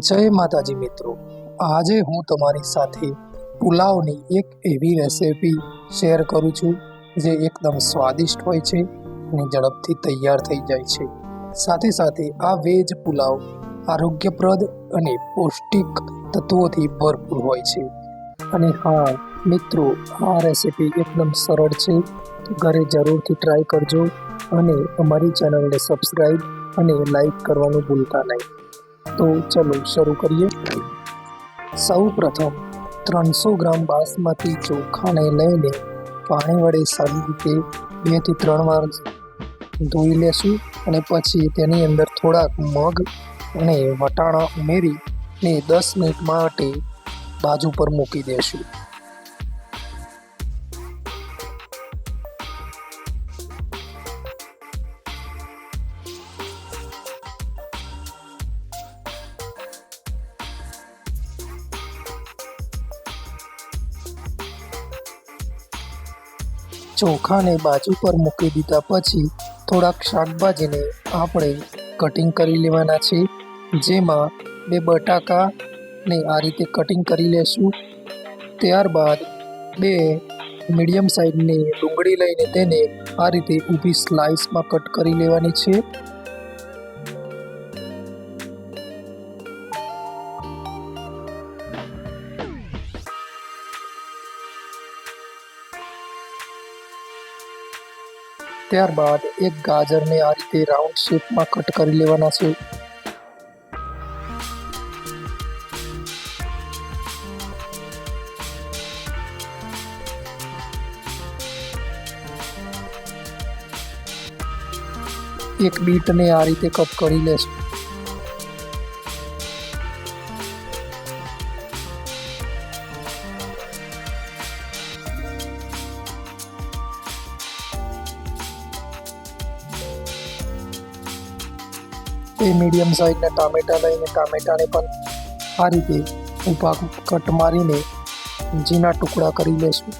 જય માતાજી મિત્રો. આજે હું તમારી સાથે પુલાવની એક એવી રેસિપી શેર કરું છું, જે એકદમ સ્વાદિષ્ટ હોય છે અને ઝડપથી તૈયાર થઈ જાય છે. સાથે સાથે આ વેજ પુલાવ આરોગ્યપ્રદ અને પૌષ્ટિક તત્વોથી ભરપૂર હોય છે. અને હા, મિત્રો, આ રેસિપી એકદમ સરળ છે. ઘરે જરૂરથી ટ્રાય કરજો અને અમારી ચેનલને સબસ્ક્રાઈબ અને લાઈક કરવાનું ભૂલતા નહીં. તો ચલો શરૂ કરીએ. સૌ પ્રથમ ત્રણસો ગ્રામ બાસમતી ચોખાને લઈને પાણી વડે સારી રીતે બેથી ત્રણ વાર ધોઈ લેશું અને પછી તેની અંદર થોડાક મગ અને વટાણા ઉમેરીને દસ મિનિટ માટે બાજુ પર મૂકી દેશું. ચોખાને બાજુ પર મૂકી દીધા પછી થોડાક શાકભાજીને આપણે કટિંગ કરી લેવાના છે. જેમાં બે બટાકાને આ રીતે કટિંગ કરી લેશું. ત્યારબાદ બે મીડિયમ સાઇઝની ડુંગળી લઈને તેને આ રીતે ઊભી સ્લાઇસમાં કટ કરી લેવાની છે. ત્યારબાદ એક ગાજરને આ રીતે રાઉન્ડ શેપમાં કટ કરી લેવાના છે. એક બીટને આ રીતે કટ કરી લેશું. એ મીડિયમ સાઇઝના ટામેટા લઈને ટામેટાને પણ આ રીતે ઊભા કટ મારીને ઝીણા ટુકડા કરી લેશું.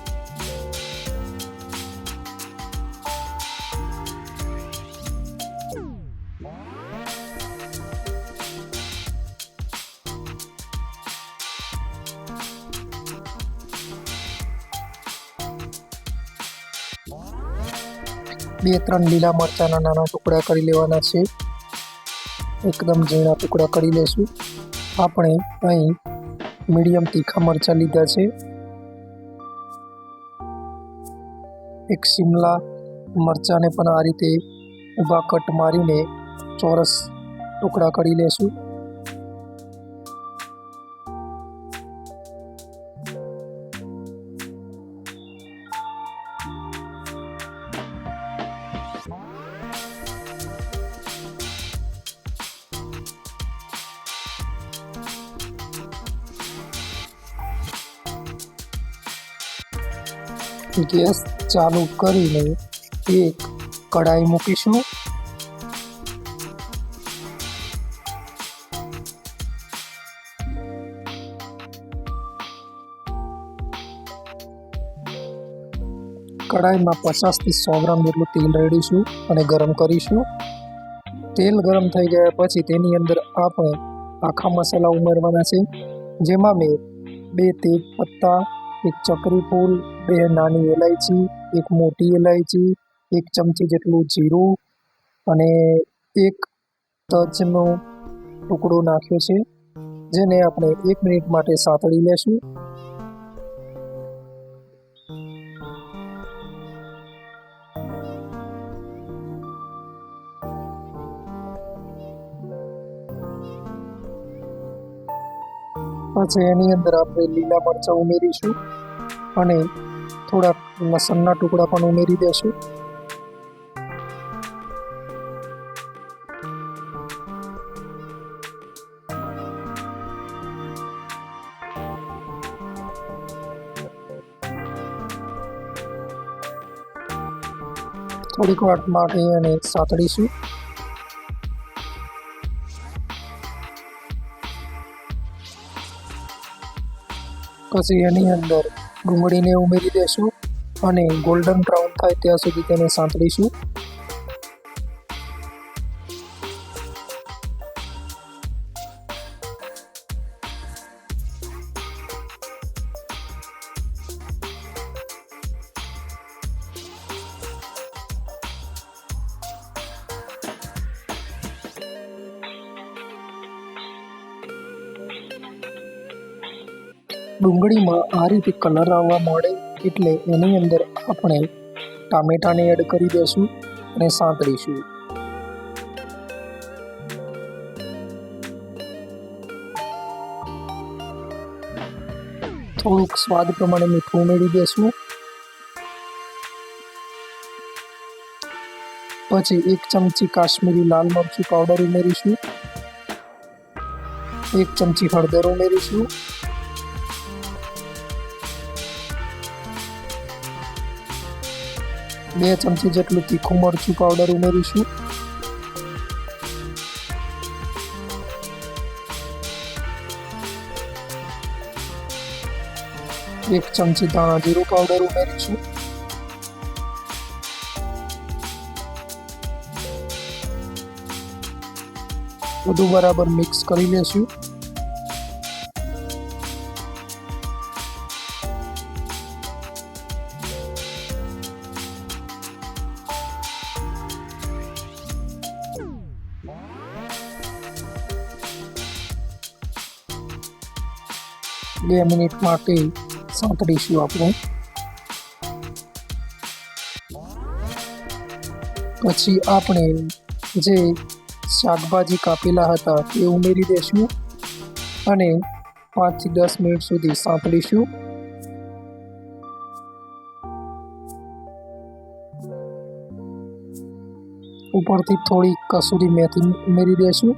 બે ત્રણ લીલા મરચાંના નાના ટુકડા કરી લેવાના છે. એકદમ ઝીણા ટુકડા કરી લેશું. આપણે અહીં મીડિયમ તીખા મરચાં લીધા છે. એક શિમલા મરચાંને પણ આ રીતે ઊભા કટ મારીને ચોરસ ટુકડા કરી લેશું. ગેસ ચાલુ કરીને એક કઢાઈ મૂકીશું. કઢાઈમાં પચાસથી સો ગ્રામ જેટલું તેલ રેડીશું અને ગરમ કરીશું. તેલ ગરમ થઈ ગયા પછી તેની અંદર આપણે આખા મસાલા ઉમેરવાના છે, જેમાં મેં બે તેજ પત્તા એક ચક્રી ફૂલ, બે નાની એલાયચી એક મોટી એલાયચી એક ચમચી જેટલું જીરું અને એક તજનો ટુકડો નાખ્યો છે, જેને આપણે એક મિનિટ માટે સાતળી લેશું. પછી એની અંદર આપણે લીલા મરચાં ઉમેરીશું અને થોડાક લસણના ટુકડા પણ ઉમેરી દેશું. થોડીક વાર માટે એને સાતડીશું. પછી એની અંદર ડુંગળીને ઉમેરી દેશું અને ગોલ્ડન બ્રાઉન થાય ત્યાં સુધી તેને સાંતળીશું. ડુંગળીમાં આ રીતે કલર આવવા મળે એટલે એની અંદર આપણે ટામેટાને એડ કરી દઈશું અને સાંતળીશું. થોડુંક સ્વાદ પ્રમાણે મીઠું ઉમેરી દઈશું પછી એક ચમચી કાશ્મીરી લાલ મરચું પાવડર ઉમેરીશું. એક ચમચી હળદર ઉમેરીશું. બે ચમચી જેટલું તીખું મરચું પાવડર ઉમેરીશું. એક ચમચી ધાણા જીરું પાવડર ઉમેરીશું. બધું બરાબર મિક્સ કરી લેશું. બે મિનિટ માટે સાંતળીશું આપણે. પછી આપણે જે શાકભાજી કાપેલા હતા તે ઉમેરી દઈશું અને પાંચથી દસ મિનિટ સુધી સાંભળીશું ઉપરથી થોડી કસૂરી મેથી ઉમેરી દઈશું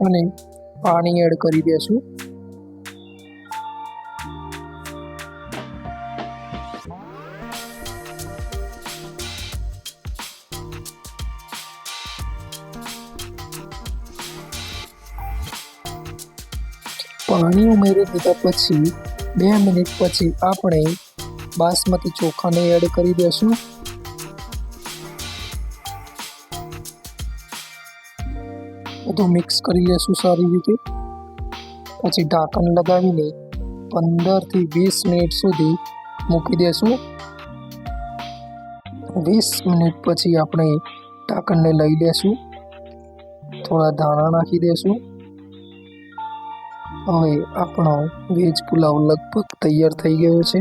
અને પાણી એડ કરી દેશું. પાણી ઉમેરી દીધા પછી બે મિનિટ પછી આપણે બાસમતી ચોખાને એડ કરી દઈશું બધું મિક્સ કરી લેશું સારી રીતે. પછી ઢાંકણ લગાવીને પંદરથી વીસ મિનિટ સુધી મૂકી દેશું. વીસ મિનિટ પછી આપણે ઢાંકણને લઈ લેશું. થોડા ધાણા નાખી દેશું. હવે આપણો વેજ પુલાવ લગભગ તૈયાર થઈ ગયો છે.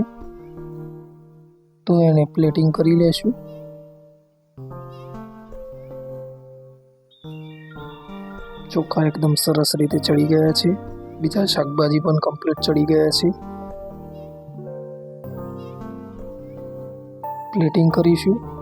તો એને પ્લેટિંગ કરી લેશું. ચોખા એકદમ સરસ રીતે ચડી ગયા છે. બીજા શાકભાજી પણ કમ્પ્લીટ ચડી ગયા છે. પ્લેટિંગ કરીશું.